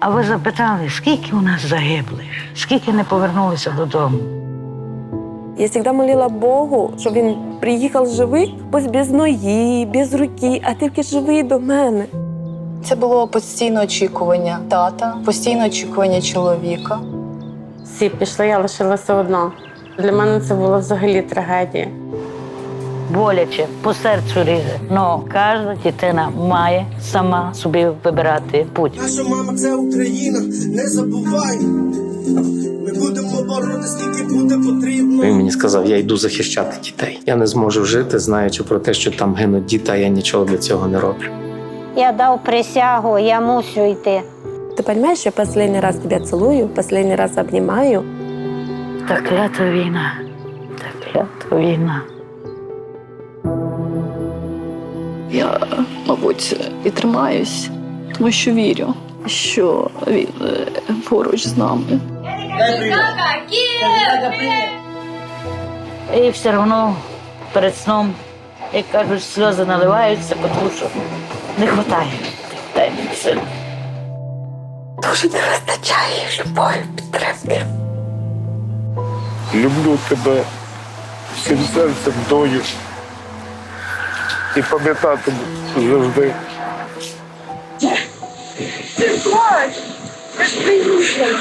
А ви запитали, скільки у нас загиблих, скільки не повернулися додому? Я завжди молила Богу, щоб він приїхав живий, ось без ноги, без руки, а тільки живий до мене. Це було постійне очікування тата, постійне очікування чоловіка. Всі пішли, я лишилася одна. Для мене це було взагалі трагедія. Боляче, по серцю ріже. Но кожна дитина має сама собі вибирати путь. Наша мама це Україна, не забувай. Ми будемо боротися, скільки буде потрібно. Він мені сказав, я йду захищати дітей. Я не зможу жити, знаючи про те, що там гинуть діти, а я нічого для цього не роблю. Я дав присягу, я мусю йти. Ти розумієш, я останній раз тебе цілую, останній раз обнімаю. Та клята війна, та клята війна. Я, мабуть, і тримаюсь, тому що вірю, що він е, поруч з нами. І все одно перед сном, як кажуть, сльози наливаються, тому що не вистачає. Сил. Дуже не вистачає любові, підтримки. Люблю тебе всім серцем, дою. І пам'ятати завжди. Ти ж приїхала.